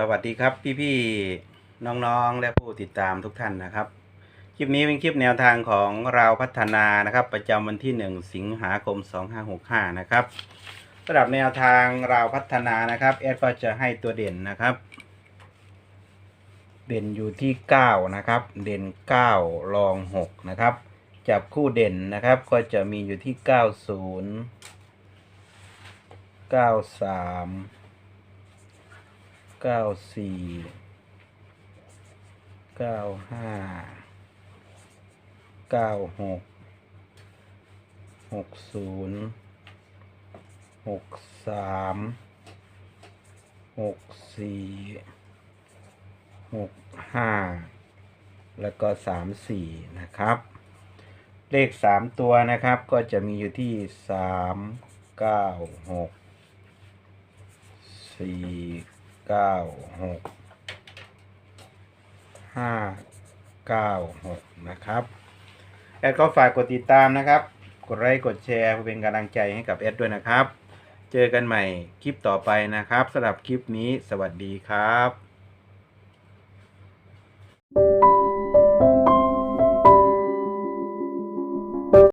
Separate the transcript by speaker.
Speaker 1: สวัสดีครับพี่ๆน้องๆ และผู้ติดตามทุกท่านนะครับ คลิปนี้เป็นคลิปแนวทางของเราพัฒนานะครับ ประจำวันที่ 1 สิงหาคม 2565 นะครับสำหรับแนวทางเราพัฒนานะครับแอดก็จะให้ตัวเด่นนะครับ เด่นอยู่ที่ 9 นะครับ เด่น 9 รอง 6 นะครับ จับคู่เด่นนะครับก็จะมีอยู่ที่ 90 93 เก้าสี่เก้าห้าเก้าหกหกศูนย์หกสามหกสี่หกห้าแล้วก็สามสี่นะครับ เลขสามตัวนะครับก็จะมีอยู่ที่สามเก้าหกสี่ เก้าหกห้าเก้าหกนะครับ แอดก็ฝากกดติดตามนะครับ กดไลค์กดแชร์เพื่อเป็นกำลังใจให้กับแอดด้วยนะครับ เจอกันใหม่คลิปต่อไปนะครับสำหรับคลิปนี้สวัสดีครับ